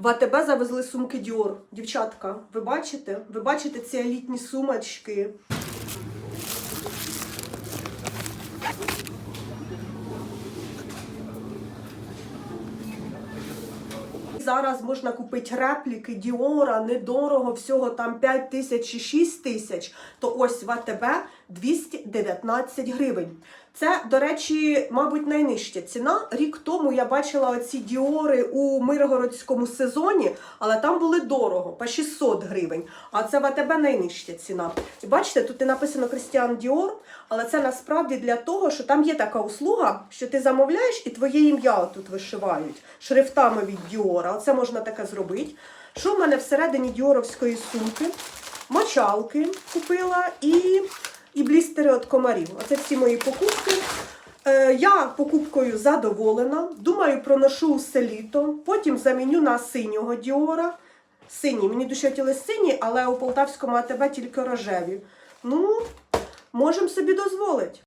В АТБ завезли сумки Діор. Дівчатка, ви бачите? Ви бачите ці елітні сумочки? Зараз можна купити репліки Діора, недорого, всього там 5 тисяч чи 6 тисяч, то ось в АТБ 219 гривень. Це, до речі, мабуть, найнижча ціна. Рік тому я бачила оці діори у Миргородському сезоні, але там були дорого, по 600 гривень. А це в АТБ найнижча ціна. І бачите, тут і написано Кристіан Діор, але це насправді для того, що там є така услуга, що ти замовляєш і твоє ім'я тут вишивають шрифтами від Діора. Оце можна таке зробити. Що в мене всередині діоровської сумки? Мочалки купила і, і блістери від комарів. Оце всі мої покупки. Е, я покупкою задоволена. Думаю, проношу усе літо. Потім заміню на синього діора. Сині. Мені дуже хотіли сині, але у полтавському АТБ тільки рожеві. Ну, можемо собі дозволити.